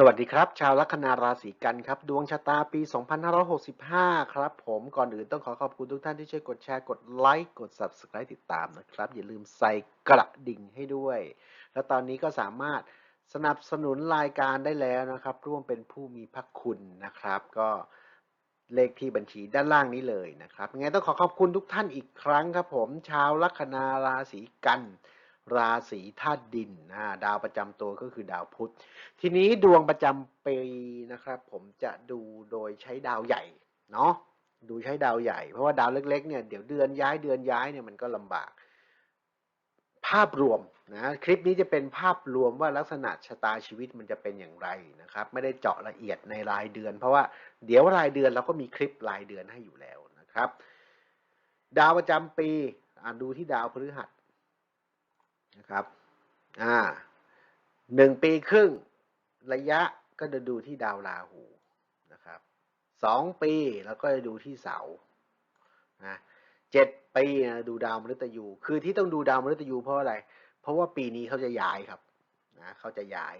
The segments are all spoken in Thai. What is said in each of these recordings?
สวัสดีครับ ชาวลัคนาราศีกันครับ ดวงชะตาปี 2565 ครับ ผมก่อนอื่นต้องขอขอบคุณทุกท่านที่ช่วยกดแชร์กดไลค์กด Subscribe ติดตามนะครับ อย่าลืมใส่กระดิ่งให้ด้วย แล้วตอนนี้ก็สามารถสนับสนุนรายการได้แล้วนะครับ ร่วมเป็นผู้มีพระคุณนะครับ ก็เลขที่บัญชีด้านล่างนี้เลยนะครับยังไงต้องขอขอบคุณทุกท่านอีกครั้งครับผม ชาวลัคนาราศีกัน ราศีธาตุดินนะดาวประจำตัวก็คือดาวพุธ ทีนี้ดวงประจำปีนะครับ ผมจะดูโดยใช้ดาวใหญ่เนาะดูใช้ดาวใหญ่ เพราะว่าดาวเล็กๆเนี่ยเดี๋ยวเดือนย้ายเดือนย้ายเนี่ยมันก็ลำบาก ภาพรวมนะคลิปนี้จะเป็นภาพรวมว่าลักษณะชะตาชีวิตมันจะเป็นอย่างไรนะครับ ไม่ได้เจาะละเอียดในรายเดือน เพราะว่าเดี๋ยวรายเดือนเราก็มีคลิปรายเดือนให้อยู่แล้วนะครับ ดาวประจำปีอ่าดูที่ดาวพฤหัส นะครับอ่าหนึ่งปีครึ่งระยะก็จะดูที่ดาวราหูนะครับสองปีแล้วก็จะดูที่เสานะเจ็ดปีนะดูดาวมฤตยู คือที่ต้องดูดาวมฤตยูเพราะอะไร เพราะว่าปีนี้เขาจะย้ายครับนะเขาจะย้าย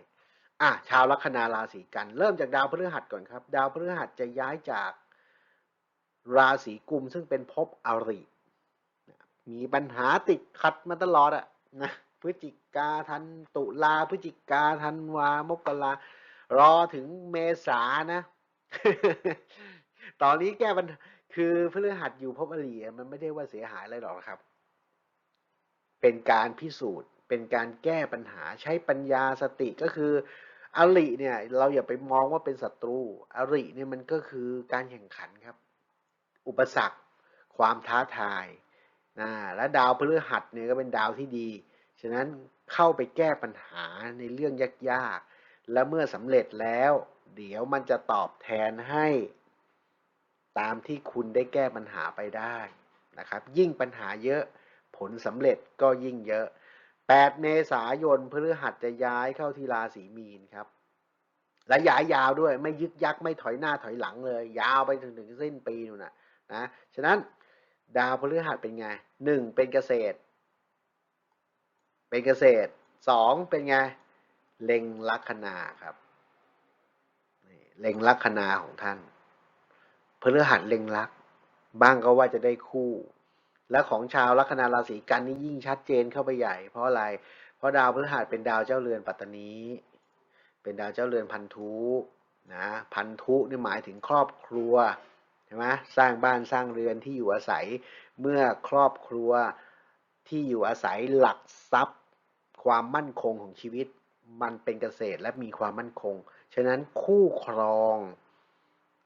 อะชาวลัคนาราศีกัน เริ่มจากดาวพฤหัสก่อนครับ ดาวพฤหัสจะย้ายจากราศีกุมซึ่งเป็นภพอรินะมีปัญหาติดขัดมาตลอดอะนะ พฤศจิกาธันตุลาพฤศจิกาธันวามกรารอถึงเมษานะ ตอนนี้แก้ปัญหาคือพฤหัสอยู่ภพอริอะมันไม่ได้ว่าเสียหายอะไรหรอกครับ เป็นการพิสูจน์ เป็นการแก้ปัญหาใช้ปัญญาสติก็คืออริเนี่ย เราอย่าไปมองว่าเป็นศัตรู อริเนี่ยมันก็คือการแข่งขันครับ อุปสรรค ความท้าทายนะและดาวพฤหัสเนี่ยก็เป็นดาวที่ดี ฉะนั้นเข้าไปแก้ปัญหาในเรื่องยากๆ และเมื่อสำเร็จแล้ว เดี๋ยวมันจะตอบแทนให้ ตามที่คุณได้แก้ปัญหาไปได้นะครับ ยิ่งปัญหาเยอะผลสำเร็จก็ยิ่งเยอะ 8 เมษายนพฤหัสจะย้ายเข้าที่ราศีมีนครับ และย้ายยาวด้วยไม่ยึกยักไม่ถอยหน้าถอยหลังเลย ยาวไปถึงถึงสิ้นปีนู่นนะนะ ฉะนั้นดาวพฤหัสเป็นไงหนึ่งเป็นเกษตร เป็นเกษตรสองเป็นไง เล็งลัคนาครับเล็งลัคนาของท่านพฤหัสเล็งลัก บ้างก็ว่าจะได้คู่ และของชาวลัคนาราศีกันนี่ยิ่งชัดเจนเข้าไปใหญ่ เพราะอะไร เพราะดาวพฤหัสเป็นดาวเจ้าเรือนปัตตานี เป็นดาวเจ้าเรือนพันธุนะพันธุนี่หมายถึงครอบครัวใช่ไหมสร้างบ้านสร้างเรือนที่อยู่อาศัยเมื่อครอบครัว ที่อยู่อาศัยหลักทรัพย์ ความมั่นคงของชีวิต มันเป็นเกษตรและมีความมั่นคง ฉะนั้นคู่ครอง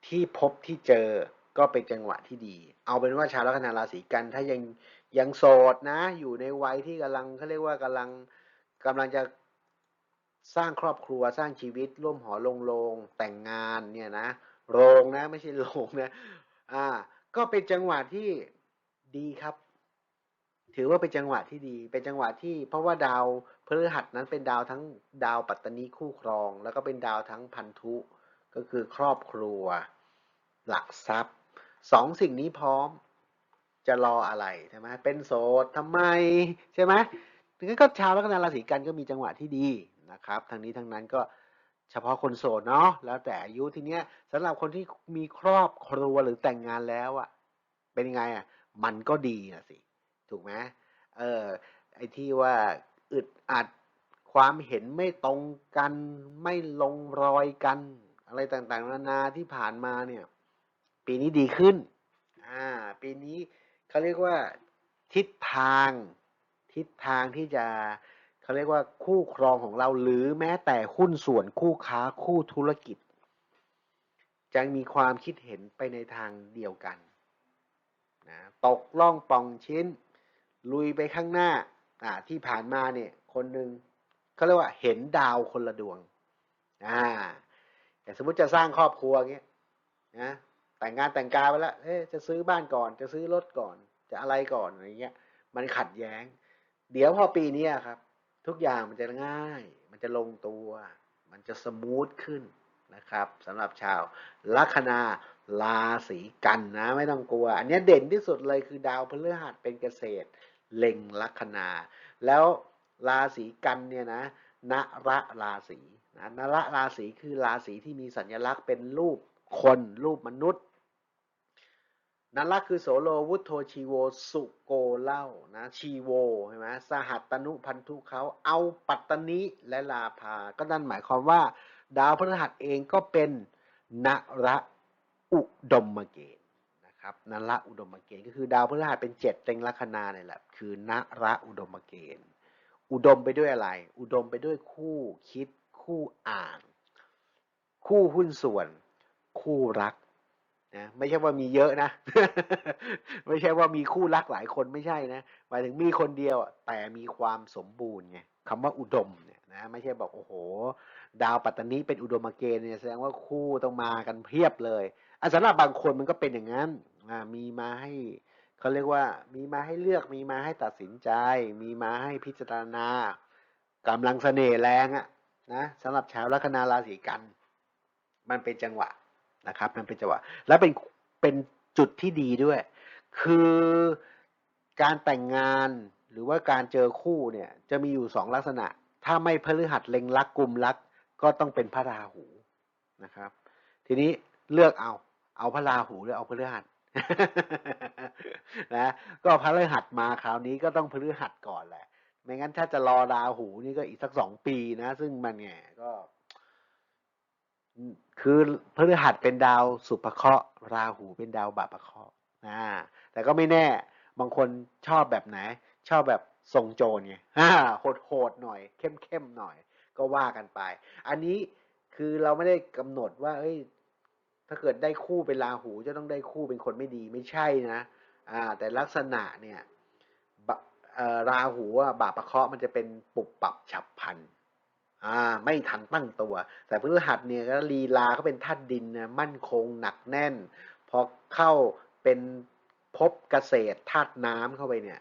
ที่พบที่เจอก็เป็นจังหวะที่ดี เอาเป็นว่าชาวลัคนาราศีกันถ้ายังยังโสดนะ อยู่ในวัยที่กำลังเขาเรียกว่ากำลังกำลังจะสร้างครอบครัวสร้างชีวิต ร่วมหอลงโรงแต่งงานเนี่ยนะ โรงนะ ไม่ใช่โรงนะ อ่า ก็เป็นจังหวะที่ดีครับ ถือว่าเป็นจังหวะที่ดี เป็นจังหวะที่เพราะว่าดาวพฤหัสนั้นเป็นดาวทั้งดาวปัตตานีคู่ครอง แล้วก็เป็นดาวทั้งพันธุ ก็คือครอบครัว หลักทรัพย์สองสิ่งนี้พร้อมจะรออะไรใช่ไหมเป็นโสดทำไมใช่ไหมถึงนั้นก็ชาวลัคนาราศีกันก็มีจังหวะที่ดีนะครับทั้งนี้ทั้งนั้นก็เฉพาะคนโสดเนาะแล้วแต่อายุทีเนี้ยสำหรับคนที่มีครอบครัวหรือแต่งงานแล้วอะเป็นยังไงอะมันก็ดีนะสิ ถูกไหมเออไอ้ที่ว่าอึดอัดความเห็นไม่ตรงกันไม่ลงรอยกัน อะไรต่างๆ นานาที่ผ่านมาเนี่ย ปีนี้ดีขึ้นอ่าปีนี้เขาเรียกว่าทิศทางทิศทางที่จะเขาเรียกว่าคู่ครองของเราหรือแม้แต่หุ้นส่วนคู่ค้าคู่ธุรกิจจะมีความคิดเห็นไปในทางเดียวกันนะตกล่องปองชิ้น ลุยไปข้างหน้าอ่าที่ผ่านมาเนี่ยคนหนึ่งเขาเรียกว่าเห็นดาวคนละดวงอ่าแต่สมมติจะสร้างครอบครัวเงี้ยนะแต่งงานแต่งการไปแล้วเอ๊จะซื้อบ้านก่อน จะซื้อรถก่อน จะอะไรก่อนอะไรเงี้ย มันขัดแย้ง เดี๋ยวพอปีนี้ครับ ทุกอย่างมันจะง่าย มันจะลงตัว มันจะสมูทขึ้นนะครับสำหรับชาวลัคนาราศีกันนะ ไม่ต้องกลัว อันนี้เด่นที่สุดเลยคือดาวพฤหัสเป็นเกษตร เล็งลัคนา แล้วราศีกันเนี่ยนะณระราศีนนะนละราศีคือราศีที่มีสัญลักษณ์เป็นรูปคนรูปมนุษย์นั่นละคือโสโลวุฒโธชีโวสุโกเล่านะชีโวใช่ไหมสหัตตนุพันธุเขาเอาปัตตนิและลาภา ก็นั่นหมายความว่า ดาวพฤหัสเองก็เป็นนระอุดมเกณฑ์ นะครับนระอุดมเกณฑ์ก็คือดาวพฤหัสเป็นเจ็ดเต็งลัคนาเนี่ยแหละคือนระอุดมเกณฑ์ อุดมไปด้วยอะไร อุดมไปด้วยคู่คิดคู่อ่าน คู่หุ้นส่วน คู่รักนะไม่ใช่ว่ามีเยอะนะ ไม่ใช่ว่ามีคู่รักหลายคนไม่ใช่นะหมายถึงมีคนเดียวแต่มีความสมบูรณ์ไงคำว่าอุดมเนี่ยนะไม่ใช่บอกโอ้โห ดาวปัตตานีเป็นอุดมเกณฑ์เนี่ยแสดงว่าคู่ต้องมากันเพียบเลยอะสำหรับบางคนมันก็เป็นอย่างนั้น มีมาให้เขาเรียกว่ามีมาให้เลือกมีมาให้ตัดสินใจ มีมาให้พิจารณากำลังเสน่ห์แรงอะนะสำหรับชาวลัคนาราศีกัน มันเป็นจังหวะนะครับ มันเป็นจังหวะ และเป็นเป็นจุดที่ดีด้วย คือการแต่งงานหรือว่าการเจอคู่เนี่ยจะมีอยู่สองลักษณะ ถ้าไม่พฤหัสเล็งรักกลุ่มรัก ก็ต้องเป็นพระราหูนะครับ ทีนี้เลือกเอาเอาพระราหูหรือเอาพฤหัส นะก็พฤหัสมาคราวนี้ก็ต้องพฤหัสก่อนแหละ ไม่งั้นถ้าจะรอราวหูนี่ก็อีกสักสองปีนะ ซึ่งมันเนี่ยก็ คือพฤหัสเป็นดาวสุภเคราะห์ราหูเป็นดาวบาปเคราะห์นะแต่ก็ไม่แน่ บางคนชอบแบบไหน ชอบแบบทรงโจรไงโหดโหดๆหน่อย เข้มเข้มๆหน่อย ก็ว่ากันไป อันนี้คือเราไม่ได้กำหนดว่า เอ้ย ถ้าเกิดได้คู่เป็นราหูจะต้องได้คู่เป็นคนไม่ดีไม่ใช่นะอ่าแต่ลักษณะเนี่ยราหูบาปประเคาะมันจะเป็นปุบปับฉับพลันอ่าไม่ทันตั้งตัว แต่พฤหัสเนี่ยก็ลีลาเขาเป็นธาตุดินนะมั่นคงหนักแน่น พอเข้าเป็นภพเกษตรธาตุน้ำเข้าไปเนี่ย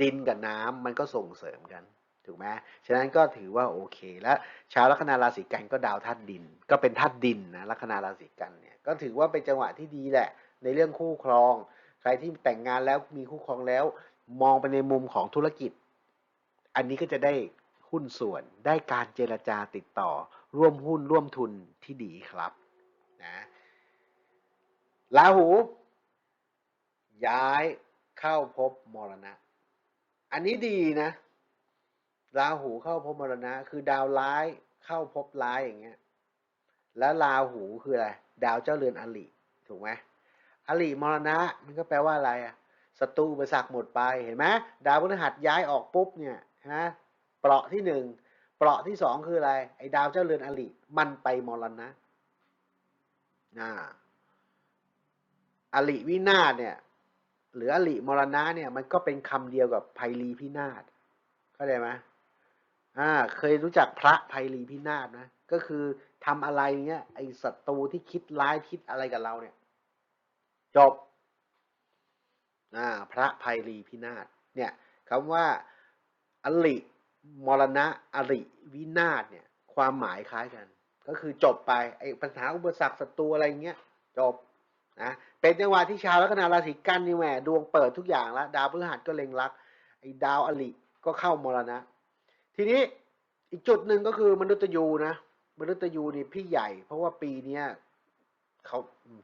ดินกับน้ำมันก็ส่งเสริมกัน ถูกไหมฉะนั้นก็ถือว่าโอเค แล้วชาวลัคนาราศีกันก็ดาวธาตุดิน ก็เป็นธาตุดินนะลัคนาราศีกันเนี่ยก็ถือว่าเป็นจังหวะที่ดีแหละ ในเรื่องคู่ครอง ใครที่แต่งงานแล้วมีคู่ครองแล้ว มองไปในมุมของธุรกิจ อันนี้ก็จะได้หุ้นส่วนได้การเจรจาติดต่อ ร่วมหุ้นร่วมทุนที่ดีครับนะลาหู ย้ายเข้าพบมรณะ อันนี้ดีนะ ราหูเข้าพบมรณะ คือดาวร้ายเข้าพบร้ายอย่างเงี้ย แล้วราหูคืออะไร ดาวเจ้าเรือนอลิถูกไหมอลิมรณะ มันก็แปลว่าอะไรอะศัตรูอุปสรรคหมดไปเห็นไหมดาวพฤหัสย้ายออกปุ๊บเนี่ยฮะเปราะที่หนึ่งเปราะที่สองคืออะไร ไอ้ดาวเจ้าเรือนอลิมันไปมรณะอ่าอลิวินาศเนี่ยหรืออลิมรณะเนี่ยมันก็เป็นคำเดียวกับไพลีพินาศเข้าใจไหม อ่าเคยรู้จักพระไพลีพินาศนะก็คือทำอะไรเงี้ยไอ้ศัตรูที่คิดร้ายคิดอะไรกับเราเนี่ย จบอ่าพระไพลีพินาศเนี่ยคำว่าอลิมรณะอริวินาศเนี่ย ความหมายคล้ายกัน ก็คือจบไปไอ้ปัญหาอุปสรรคศัตรูอะไรเงี้ยจบนะเป็นจังหวะที่ชาวลัคนาราศีกันนี่แหมดวงเปิดทุกอย่างแล้วดาวพฤหัสก็เล็งรักไอ้ดาวอลิก็เข้ามรณะ ทีนี้อีกจุดหนึ่งก็คือมนุษย์ยูนะมนุษย์ยูนี่พี่ใหญ่ เพราะว่าปีเนี้ยเขา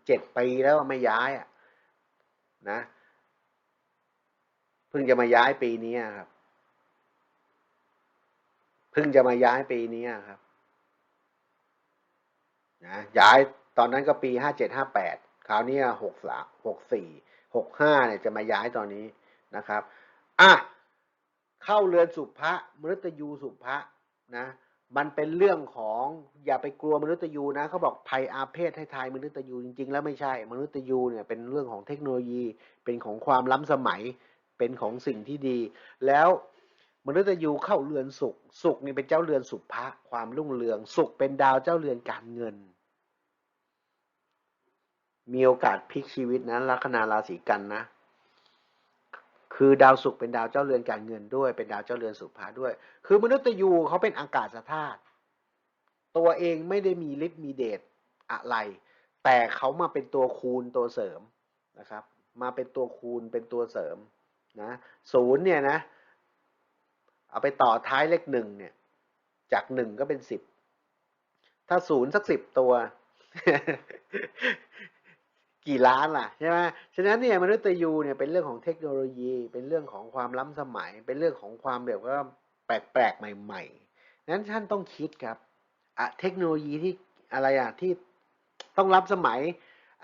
เจ็ดปีแล้วไม่ย้ายอะนะเพิ่งจะมาย้ายปีนี้ครับเพิ่งจะมาย้ายปีนี้ครับนะย้ายตอนนั้นก็ปีห้าเจ็ดห้าแปดคราวนี้หกสามหกสี่หกห้าเนี่ยจะมาย้ายตอนนี้นะครับ อะ เข้าเรือนสุภะมฤตยูสุภะนะ มันเป็นเรื่องของอย่าไปกลัวมนุษยูนะเขาบอกภัยอาเพศให้ทายมนุษยูจริง ๆ แล้วไม่ใช่ มนุษยูเนี่ยเป็นเรื่องของเทคโนโลยีเป็นของความล้ำสมัยเป็นของสิ่งที่ดี แล้วมนุษย์ยูเข้าเรือนสุข สุขนี่เป็นเจ้าเรือนสุภะความรุ่งเรือง สุขเป็นดาวเจ้าเรือนการเงิน มีโอกาสพลิกชีวิตนะลัคนาราศีกันนะ คือดาวศุกร์เป็นดาวเจ้าเรือนการเงินด้วย เป็นดาวเจ้าเรือนสุภาด้วย คือมนุษย์ยูเขาเป็นอากาศธาตุตัวเองไม่ได้มีฤทธิ์มีเดชอะไร แต่เขามาเป็นตัวคูณตัวเสริมนะครับ มาเป็นตัวคูณเป็นตัวเสริมนะศูนย์เนี่ยนะ เอาไปต่อท้ายเลขหนึ่งเนี่ย จากหนึ่งก็เป็นสิบถ้าศูนย์สักสิบตัว กี่ล้านล่ะใช่ไหมฉะนั้นเนี่ยมนุษย์ยูเนี่ยเป็นเรื่องของเทคโนโลยี เป็นเรื่องของความล้ำสมัย เป็นเรื่องของความแบบว่าแปลกๆใหม่ๆนั้นท่านต้องคิดครับอะเทคโนโลยีที่อะไรอะที่ต้องล้ำสมัย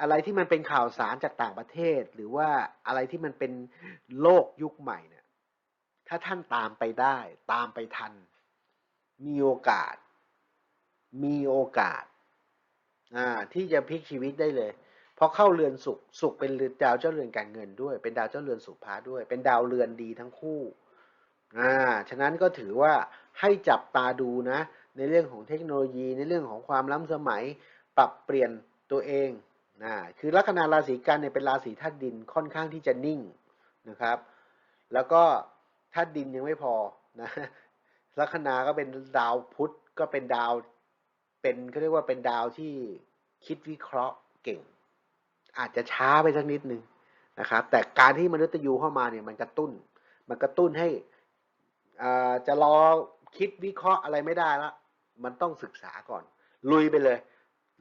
อะไรที่มันเป็นข่าวสารจากต่างประเทศ หรือว่าอะไรที่มันเป็นโลกยุคใหม่เนี่ยถ้าท่านตามไปได้ ตามไปทัน มีโอกาส มีโอกาสอ่าที่จะพลิกชีวิตได้เลย พราะเข้าเรือนสุขสุขเป็นดาวเจ้าเรือนการเงินด้วย เป็นดาวเจ้าเรือนสุภาด้วย เป็นดาวเรือนดีทั้งคู่อ่าฉะนั้นก็ถือว่าให้จับตาดูนะ ในเรื่องของเทคโนโลยีในเรื่องของความล้ำสมัยปรับเปลี่ยนตัวเองนะคือลัคนาราศีกันเนี่ยเป็นราศีธาตุดินค่อนข้างที่จะนิ่งนะครับ แล้วก็ธาตุดินยังไม่พอนะลัคนาก็เป็นดาวพุธก็เป็นดาวเป็นเขาเรียกว่าเป็นดาวที่คิดวิเคราะห์เก่ง อาจจะช้าไปสักนิดนึงนะครับ แต่การที่มนุษย์ยูเข้ามาเนี่ยมันกระตุ้น มันกระตุ้นให้อ่าจะรอคิดวิเคราะห์อะไรไม่ได้ละมันต้องศึกษาก่อน ลุยไปเลย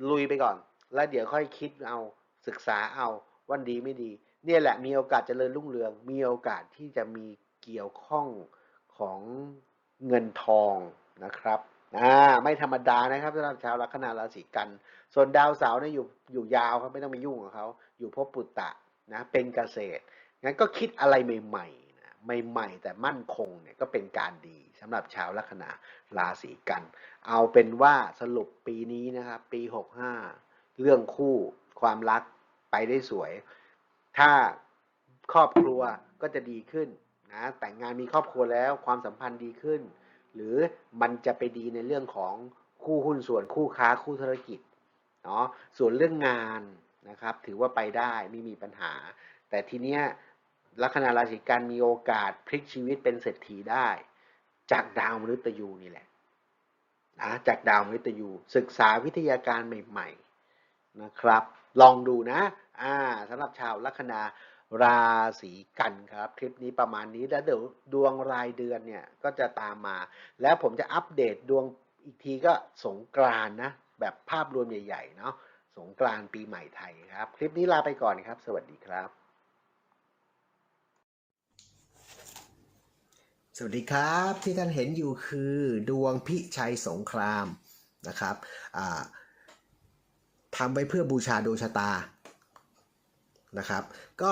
ลุยไปก่อน แล้วเดี๋ยวค่อยคิดเอาศึกษาเอาวันดีไม่ดี เนี่ยแหละมีโอกาสเจริญรุ่งเรือง มีโอกาสที่จะมีเกี่ยวข้องของเงินทองนะครับ อ่าไม่ธรรมดานะครับสำหรับชาวลัคนาราศีกัน ส่วนดาวเสาร์เนี่ยอยู่อยู่ยาวครับไม่ต้องไปยุ่งกับเขาอยู่ภพปุตตะนะเป็นเกษตรงั้นก็คิดอะไรใหม่ๆนะใหม่ๆ แต่มั่นคงเนี่ยก็เป็นการดีสำหรับชาวลัคนาราศีกัน เอาเป็นว่าสรุปปีนี้นะครับปี 65 เรื่องคู่ความรักไปได้สวย ถ้าครอบครัวก็จะดีขึ้นนะแต่งงานมีครอบครัวแล้วความสัมพันธ์ดีขึ้น หรือมันจะไปดีในเรื่องของคู่หุ้นส่วนคู่ค้าคู่ธุรกิจเนาะส่วนเรื่องงานนะครับ ถือว่าไปได้ไม่มีปัญหา แต่ทีเนี้ยลัคนาราศีกันมีโอกาสพลิกชีวิตเป็นเศรษฐีได้ จากดาวมฤตยูนี่แหละนะจากดาวมฤตยูศึกษาวิทยาการใหม่ ๆนะครับ ลองดูนะอ่าสำหรับชาวลัคนา ราศีกันครับคลิปนี้ประมาณนี้แล้วเดี๋ยวดวงรายเดือนเนี่ยก็จะตามมา แล้วผมจะอัปเดตดวงอีกทีก็สงกรานนะแบบภาพรวมใหญ่ๆเนาะสงกรานปีใหม่ไทยครับ คลิปนี้ลาไปก่อนครับ สวัสดีครับ สวัสดีครับที่ท่านเห็นอยู่คือดวงพิชัยสงครามนะครับทำไว้เพื่อบูชาดวงชะตานะครับ ก็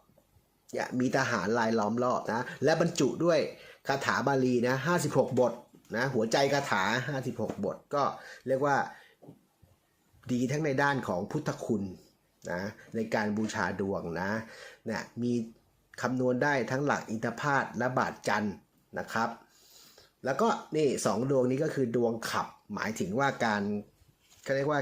มีทหารลายล้อมรอบนะ และบรรจุด้วยคาถาบาลีนะ56บทนะหัวใจคาถา56บท ก็เรียกว่าดีทั้งในด้านของพุทธคุณนะในการบูชาดวงนะเนี่ยมีคำนวณได้ทั้งหลักอินทพาตและบาทจันนะครับ แล้วก็นี่สองดวงนี้ก็คือดวงขับหมายถึงว่าการเขาเรียกว่า